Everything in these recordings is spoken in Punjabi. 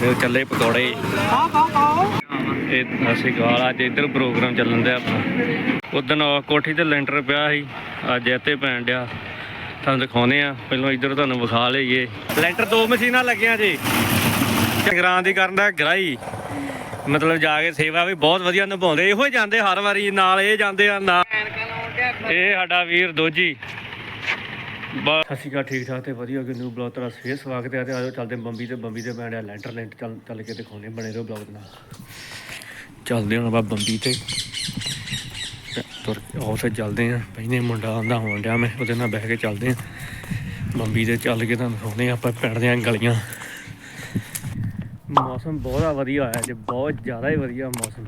ਤੇ ਚੱਲੇ ਪਕੌੜੇ। ਇਹ ਅਸੀਂ ਗਾਲ ਅੱਜ ਇੱਧਰ ਪ੍ਰੋਗਰਾਮ ਚੱਲਣ ਦਿਆ ਆਪਣਾ। ਉਦੋਂ ਕੋਠੀ ਤੇ ਲੈਂਟਰ ਪਿਆ ਸੀ, ਅੱਜ ਇੱਥੇ ਪੈਣ ਡਿਆ। ਤੁਹਾਨੂੰ ਦਿਖਾਉਨੇ ਆ ਪਹਿਲਾਂ ਇੱਧਰ ਤੁਹਾਨੂੰ ਵਿਖਾ ਲਈਏ। ਲੈਂਟਰ ਦੋ ਮਸ਼ੀਨਾਂ ਲੱਗੀਆਂ ਜੀ। ਸੰਗਰਾਂ ਦੀ ਕਰਨ ਦਾ ਗਰਾਈ ਮਤਲਬ ਜਾ ਕੇ ਸੇਵਾ ਵੀ ਬਹੁਤ ਵਧੀਆ ਨਿਭਾਉਂਦੇ। ਇਹੋ ਜਾਂਦੇ ਹਰ ਵਾਰੀ, ਨਾਲ ਇਹ ਜਾਂਦੇ ਆ, ਨਾਲ। ਇਹ ਸਾਡਾ ਵੀਰ ਦੋਜੀ। ਸਤਿ ਸ਼੍ਰੀ ਅਕਾਲ, ਠੀਕ ਠਾਕ ਤੇ ਵਧੀਆ ਕਿ ਨਿਊ ਬਲੌਗ ਤੇਰਾ ਫੇਰ ਸਵਾਗਤ ਹੈ ਤੇ ਆਜੋ ਚੱਲਦੇ ਬੰਬੀ ਤੇ ਬੰਬੀ ਤੇ ਪੈਂਡਿਆ ਲੈਂਟਰ ਲੈਂਟ ਚੱਲ ਚੱਲ ਕੇ ਦਿਖਾਉਣੇ ਬਣੇ ਰਹੋ ਬਲੌਗ ਨਾਲ। ਚੱਲਦੇ ਹੁਣ ਆਪਾਂ ਬੰਬੀ ਤੇ। ਤੇ ਤੁਰ ਕੇ ਆਓ ਚੱਲਦੇ ਆ ਪਹਿਲੇ ਮੁੰਡਾ ਆਂਦਾ ਹੋਣ ਡਿਆ ਮੈਂ, ਉਹਦੇ ਨਾਲ ਬਹਿ ਕੇ ਚੱਲਦੇ ਆ ਬੰਬੀ ਤੇ ਚੱਲ ਕੇ ਤੁਹਾਨੂੰ ਦਿਖਾਉਂਦੇ ਆ ਆਪਾਂ ਪਿੰਡ ਦੀਆਂ ਗਲੀਆਂ। ਮੌਸਮ ਬਹੁਤ ਵਧੀਆ ਹੋਇਆ ਜੇ, ਬਹੁਤ ਜ਼ਿਆਦਾ ਹੀ ਵਧੀਆ ਮੌਸਮ।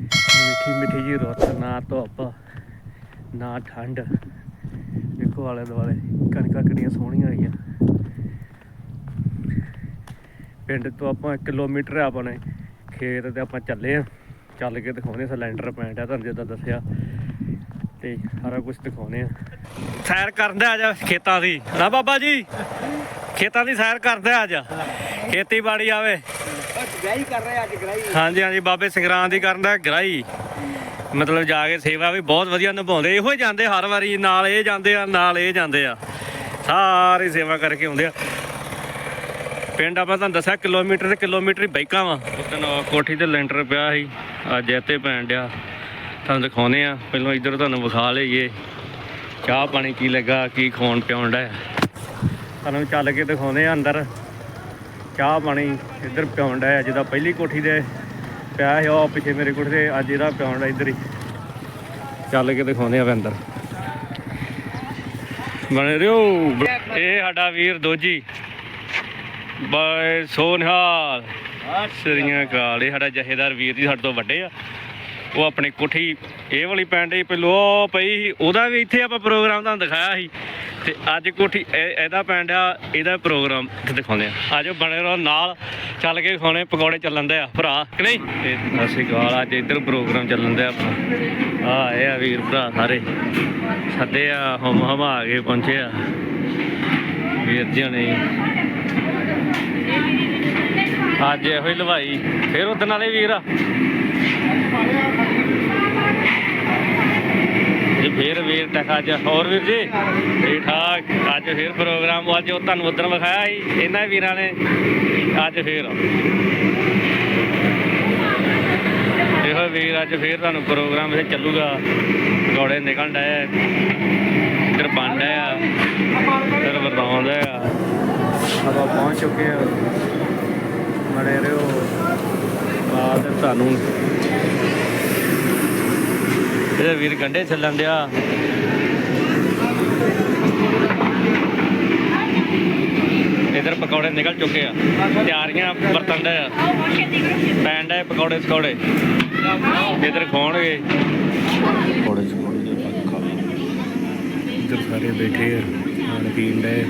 ਮਿੱਠੀ ਮਿੱਠੀ ਜੀ ਰੁੱਤ, ਨਾ ਧੁੱਪ, ਨਾ ਠੰਡ। ਆਲੇ ਦੁਆਲੇ ਕਣਕਾਂ ਕਿੰਨੀਆਂ ਸੋਹਣੀਆਂ ਆਈਆਂ ਪਿੰਡ ਤੋਂ ਆਪਾਂ 1 ਕਿਲੋਮੀਟਰ ਆਪਣੇ ਖੇਤ ਤੇ ਆਪਾਂ ਚੱਲੇ ਆ। ਚੱਲ ਕੇ ਦਿਖਾਉਣੇ ਸਿਲੰਡਰ ਪੈਂਟ ਆ ਤੁਹਾਨੂੰ ਜਿੱਦਾਂ ਦੱਸਿਆ। ਤੇ ਸਾਰਾ ਕੁਝ ਦਿਖਾਉਣੇ ਆ। ਸੈਰ ਕਰਨ ਦੇ ਆ ਜਾ ਖੇਤਾਂ ਦੀ। ਨਾ ਬਾਬਾ ਜੀ ਖੇਤਾਂ ਦੀ ਸੈਰ ਕਰਦੇ ਆ ਅੱਜ ਖੇਤੀਬਾੜੀ ਆਵੇ। ਗ੍ਰਾਈ ਕਰ ਰਹੇ ਅੱਜ ਗ੍ਰਾਈ। ਹਾਂਜੀ ਹਾਂਜੀ ਬਾਬੇ ਸੰਗਰਾਂ ਦੀ ਕਰਨ ਦਾ ਗ੍ਰਾਈ। ਮਤਲਬ ਜਾ ਕੇ ਸੇਵਾ ਵੀ ਬਹੁਤ ਵਧੀਆ ਨਿਭਾਉਂਦੇ। ਇਹੋ ਹੀ ਜਾਂਦੇ ਹਰ ਵਾਰੀ, ਨਾਲ ਇਹ ਜਾਂਦੇ ਆ, ਨਾਲ ਇਹ ਜਾਂਦੇ ਆ। ਸਾਰੇ ਸੇਵਾ ਕਰਕੇ ਆਉਂਦੇ ਆ। ਪਿੰਡ ਆਪਾਂ ਤੁਹਾਨੂੰ ਦੱਸਿਆ, ਕਿਲੋਮੀਟਰ ਤੇ ਕਿਲੋਮੀਟਰ ਹੀ ਬਾਈਕਾਂ ਵਾ। ਉਦੋਂ ਕੋਠੀ ਤੇ ਲੈਂਟਰ ਪਿਆ ਸੀ, ਅੱਜ ਇੱਥੇ ਪੈਣ ਡਿਆ। ਤੁਹਾਨੂੰ ਦਿਖਾਉਨੇ ਆ, ਪਹਿਲਾਂ ਇੱਧਰ ਤੁਹਾਨੂੰ ਵਿਖਾ ਲਈਏ। ਚਾਹ ਪਾਣੀ ਕੀ ਲੱਗਾ, ਕੀ ਖਵਾਉਣ ਪਿਆਉਣ ਦਾ ਤੁਹਾਨੂੰ ਚੱਲ ਕੇ ਦਿਖਾਉਨੇ ਆ ਅੰਦਰ। ਚਾਹ ਪਾਣੀ ਇੱਧਰ ਪਿਆਉਣ ਦਾ ਜਿਹਦਾ ਪਹਿਲੀ ਕੋਠੀ ਦੇ ਪਿਆ ਸੀ ਉਹ ਪਿੱਛੇ ਮੇਰੇ ਕੋਠੇ ਤੇ ਅੱਜ ਇਹਦਾ ਪਿਆਉਣ ਦਾ ਇੱਧਰ ਹੀ। ਚੱਲ ਕੇ ਦਿਖਾਉਂਦੇ ਆ ਅੰਦਰ। ਬਣੇ ਰਿਓ ਇਹ ਸਾਡਾ ਵੀਰ ਦੋਜੀ। ਬਾਏ ਸੋਨਹਾਲ। ਸ੍ਰੀਆਂ ਕਾਲ ਇਹ ਸਾਡਾ ਜਹੇਦਾਰ ਵੀਰ ਜੀ ਸਾਡੇ ਤੋਂ ਵੱਡੇ ਆ। ਉਹ ਆਪਣੀ ਕੋਠੀ ਇਹ ਵਾਲੀ ਪੈਣ ਡਈ ਪਹਿਲੋਂ ਪਈ ਸੀ, ਉਹਦਾ ਵੀ ਇੱਥੇ ਆਪਾਂ ਪ੍ਰੋਗਰਾਮ ਤੁਹਾਨੂੰ ਦਿਖਾਇਆ ਸੀ। ਤੇ ਅੱਜ ਕੋਠੀ ਇਹ- ਇਹਦਾ ਪਿੰਡ ਆ, ਇਹਦਾ ਪ੍ਰੋਗਰਾਮ ਇੱਥੇ ਦਿਖਾਉਂਦੇ ਆ। ਆਜੋ ਬਣੇ ਰਹੋ, ਨਾਲ ਚੱਲ ਕੇ ਖਾਣੇ ਪਕੌੜੇ ਚੱਲਣ ਦੇ ਆ, ਭਰਾ, ਕਿ ਨਹੀਂ? ਤੇ ਸ਼੍ਰੀ ਅਕਾਲ, ਅੱਜ ਇੱਧਰ ਪ੍ਰੋਗਰਾਮ ਚੱਲਣ ਦੇ ਆਪਣਾ। ਆ ਇਹ ਆ ਵੀਰ ਭਰਾ ਸਾਰੇ। ਸੱਦੇ ਆ, ਹਮ ਹਮ ਆ ਕੇ ਪਹੁੰਚੇ ਆ। ਵੀਰ ਜੀ ਨੇ ਅੱਜ ਇਹੋ ਹੀ ਲਵਾਈ। ਫਿਰ ਉਦਣ ਵਾਲੇ ਵੀਰ ਆ। ਫੇਰ ਵੀਰ ਟਕ ਅੱਜ ਹੋਰ ਵੀਰ ਜੀ। ਠੀਕ ਠਾਕ। ਅੱਜ ਫੇਰ ਪ੍ਰੋਗਰਾਮ ਅੱਜ ਉਹ ਤੁਹਾਨੂੰ ਉਦੋਂ ਵਿਖਾਇਆ ਸੀ। ਇਹਨਾਂ ਵੀਰਾਂ ਨੇ ਅੱਜ ਫੇਰ। ਇਹੋ ਵੀਰ ਅੱਜ ਫੇਰ ਤੁਹਾਨੂੰ ਪ੍ਰੋਗਰਾਮ ਇਹ ਚੱਲੂਗਾ। ਗੋੜੇ ਨਿਕਲਣ ਡਏ ਇੱਧਰ ਬਣ ਡਏ ਆ। ਇੱਧਰ ਵਰਦਾਉਂਦਾ ਆ। ਆਪਾਂ ਪਹੁੰਚ ਚੁੱਕੇ ਆ। ਬਣੇ ਰਹੋ। ਬਾਅਦ ਤੁਹਾਨੂੰ ਇਹਦੇ ਵੀਰ ਗੰਡੇ ਚੱਲਣ ਡਿਆ। ਇਧਰ ਪਕੌੜੇ ਨਿਕਲ ਚੁੱਕੇ ਆ। ਤਿਆਰੀਆਂ ਬਰਤਨ ਦੇ ਆ। ਪੈਣ ਦੇ ਪਕੌੜੇ ਸਕੌੜੇ ਇਧਰ ਖਾਣਗੇ। ਪਕੌੜੇ ਸਕੌੜੇ ਇਧਰ ਸਾਰੇ ਬੈਠੇ ਆ, ਖਾਣ ਪੀਣ ਦੇ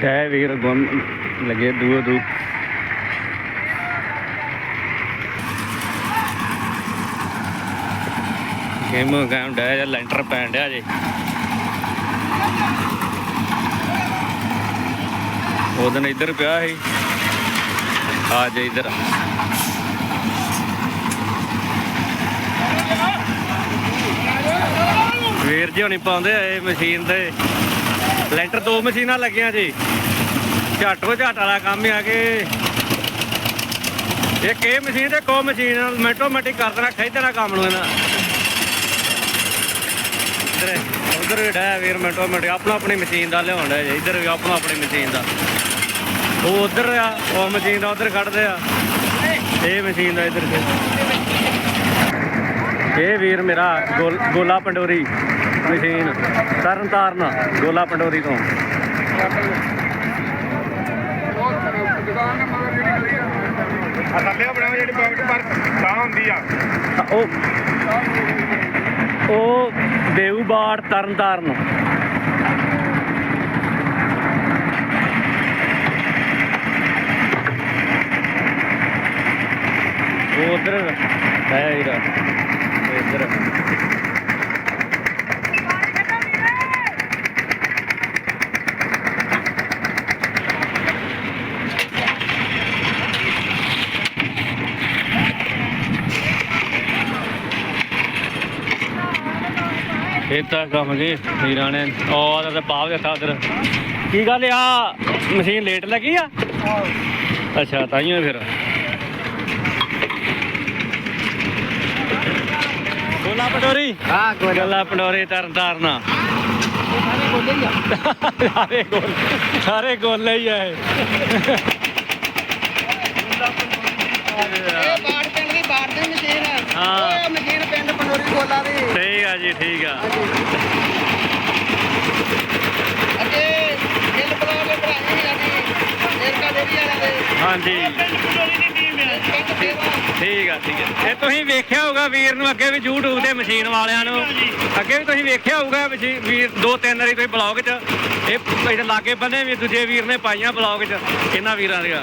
ਡੈ ਵੀਰ ਗੁੰਨ ਲਗੇ ਦੂਰ ਦੂ। ਗੇਮ ਗਾਉਂ ਡੈ ਜਾਂ, ਲੈਂਟਰ ਪੈਣ ਡਿਆ ਜੇ। ਉਹਦਨ ਇੱਧਰ ਪਿਆ ਸੀ। ਆ ਜੇ ਇੱਧਰ। ਵੀਰ ਜੀ ਹੁਣੀ ਪਾਉਂਦੇ ਆ ਇਹ ਮਸ਼ੀਨ ਤੇ। ਲੈਂਟਰ ਦੋ ਮਸ਼ੀਨਾਂ ਲੱਗੀਆਂ ਜੀ। ਝਾਟੋ ਝਾਟ ਵਾਲਾ ਕੰਮ ਆ ਕਿ। ਇੱਕ ਇਹ ਮਸ਼ੀਨ ਤੇ ਕੋ ਮਸ਼ੀਨ ਆਟੋਮੈਟਿਕ ਕਰ ਦੇਣਾ, ਖਿੱਚ ਕੰਮ ਨੂੰ ਇਹਨਾਂ। ਇਧਰ ਉਧਰ ਵੀ ਡਾਇਆ ਵੀਰ ਆਟੋਮੈਟਿਕ ਆਪਣਾ ਆਪਣੀ ਮਸ਼ੀਨ ਦਾ ਲਿਆਉਣ ਜੀ, ਇਧਰ ਵੀ ਆਪਣਾ ਆਪਣੀ ਮਸ਼ੀਨ ਦਾ। ਉਹ ਉਧਰ ਆ, ਉਹ ਮਸ਼ੀਨ ਦਾ ਉਧਰ ਕੱਢਦੇ ਆ। ਇਹ ਮਸ਼ੀਨ ਦਾ ਇਧਰ ਇਹ ਵੀਰ ਮੇਰਾ ਗੋਲਾ ਪੰਡੋਰੀ। ਮਸ਼ੀਨ ਤਰਨ ਤਾਰਨ ਗੋਲਾ ਪੰਡੋਰੀ ਤੋਂ। ਆ ਥੱਲੇ ਬਣਾਓ ਜਿਹੜੀ ਪੈਕਟ ਪਰ ਤਾਂ ਹੁੰਦੀ ਆ ਉਹ ਉਹ ਦੇਊ ਬਾੜ ਤਰਨ ਤਾਰਨ ਉਧਰ ਹੈ ਇਹਦਾ ਇੱਧਰ। ਇਹ ਤਾਂ ਕੰਮ ਜੀ ਵੀਰਾਂ ਨੇ। ਉਹ ਤਾਂ ਪਾਵ ਦਿੱਤਾ ਉਧਰ। ਕੀ ਗੱਲ ਆ? ਮਸ਼ੀਨ ਲੇਟ ਲੱਗੀ ਆ? ਅੱਛਾ ਤਾਈਓ ਫਿਰ। ਗੋਲਾ ਪਟੋਰੀ ਹਾਂ ਗੱਲਾ। ਪਟੋਰੀ ਤਰਨ ਤਾਰਨਾ। ਸਾਰੇ ਗੋਲ ਸਾਰੇ ਗੋਲੇ ਹੀ ਆ ਇਹ। ਇਹ ਬਾੜ ਪਿੰਡ ਦੀ ਬਾੜ ਦੀ ਮਸ਼ੀਨ ਹੈ। ਹਾਂ। ਠੀਕ ਆ ਜੀ ਠੀਕ ਆ। ਅਤੇ ਗਿੱਲ ਬਲੌਗ ਦੇ ਭਰਾ ਵੀ ਸਾਡੀ ਏਰਕਾ ਦੇਵੀ ਵਾਲਿਆਂ ਦੇ। ਹਾਂਜੀ। ਪਿੰਡ ਪੰਡੋਰੀ ਦੀ ਟੀਮ ਹੈ ਪਿੰਡ ਸੇਵਾ। ਠੀਕ ਆ ਠੀਕ ਆ। ਇਹ ਤੁਸੀਂ ਵੇਖਿਆ ਹੋਊਗਾ ਵੀਰ ਨੂੰ ਅੱਗੇ ਵੀ YouTube ਤੇ ਮਸ਼ੀਨ ਵਾਲਿਆਂ ਨੂੰ। ਅੱਗੇ ਵੀ ਤੁਸੀਂ ਵੇਖਿਆ ਹੋਊਗਾ ਵੀਰ ਦੋ ਤਿੰਨ ਵਾਰੀ ਤੁਸੀਂ ਬਲੌਗ 'ਚ ਇਹ ਇਹਦੇ ਲਾਗੇ ਬੰਨੇ ਵੀ ਦੂਜੇ ਵੀਰ ਨੇ ਪਾਈਆਂ ਬਲੌਗ 'ਚ ਇਹਨਾਂ ਵੀਰਾਂ ਦੀਆਂ।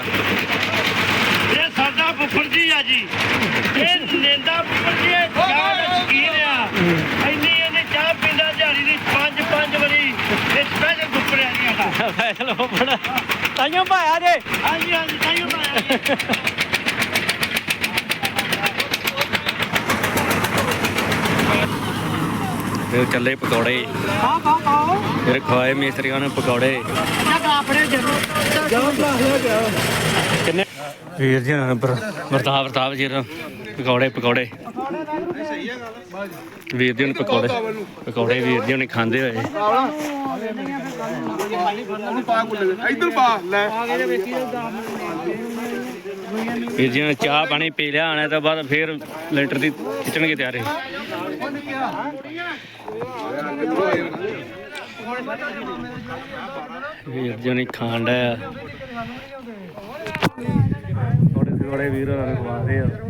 ਇਹ ਸਾਡਾ ਫੁੱਫੜ ਜੀ ਆ ਜੀ। ਇਹ ਨੇਂਦਾ ਫੁੱਫੜ ਜੀ ਇਹ ਚਾਹ ਦਾ ਸ਼ਕੀਨ ਆ ਇੰਨੀ ਇਹਨੇ ਚਾਹ ਪੀਂਦਾ ਦਿਹਾੜੀ ਦੀ ਪੰਜ ਪੰਜ ਵਾਰੀ ਫੈਸਲ ਤਾਈਓ ਭਾਇਆ ਜੇ। ਹਾਂਜੀ ਹਾਂਜੀ ਤਾਈਓ ਬਣਾਇਆ ਫਿਰ ਚੱਲੇ ਪਕੌੜੇ। ਹਾਂ ਹਾਂ ਹਾਂ ਫਿਰ ਖਵਾਏ ਮਿਸਤਰੀਆਂ ਨੇ ਪਕੌੜੇ। ਆਪਣੇ ਜਦੋਂ ਕਿੰਨੇ? ਵੀਰ ਜੀ ਨਾਲ ਵਰਤਾਵ ਵਰਤਾਵ ਜੀ। ਨਾਲ ਪਕੌੜੇ ਪਕੌੜੇ। ਵੀਰ ਜੀ ਨੇ ਪਕੌੜੇ ਪਕੌੜੇ ਵੀਰ ਜੀ ਨੇ ਖਾਂਦੇ ਹੋਏ। ਇੱਧਰ ਪਾ ਲੈ। ਵੀਰ ਜੀ ਨੇ ਚਾਹ ਪਾਣੀ ਪੀ ਲਿਆ ਆਣੇ ਤੋਂ ਬਾਅਦ ਫਿਰ ਲੈਂਟਰ ਦੀ ਖਿੱਚਣਗੇ ਤਿਆਰੀ। ਵੀਰ ਜੀ ਨੇ ਖਾਣ ਡਿਆ। ਥੋੜੇ ਥੋੜੇ ਵੀਰ ਹੋਰਾਂ ਨੂੰ ਖਵਾਦੇ ਆ। ਹੁਣ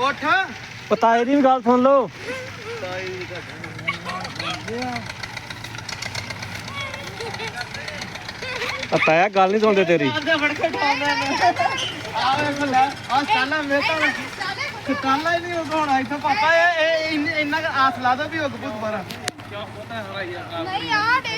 ਉੱਠ। ਪਤਾਏ ਦੀ ਵੀ ਗੱਲ ਸੁਣ ਲਓ। ਪਤਾਇਆ ਗੱਲ ਨਹੀਂ ਸੁਣਦੇ ਤੇਰੀ। ਆਂਦੇ ਫੜ ਕੇ ਠਾਉਂਦਾ ਆ ਵੇਖ ਲੈ ਆ ਸਾਲਾ ਮੇਰੇ ਤਾਂ ਕਾਲਾ ਹੀ ਨਹੀਂ ਉਗਾਉਣਾ ਇੱਥੇ ਪਾਪਾ ਇਹ ਇਹ ਇੰਨਾ ਆਸ ਲਾ ਦੋ ਵੀ ਉਗ ਪੁੱਤ ਬਾਰਾ ਨਹੀਂ ਆ ਡੇ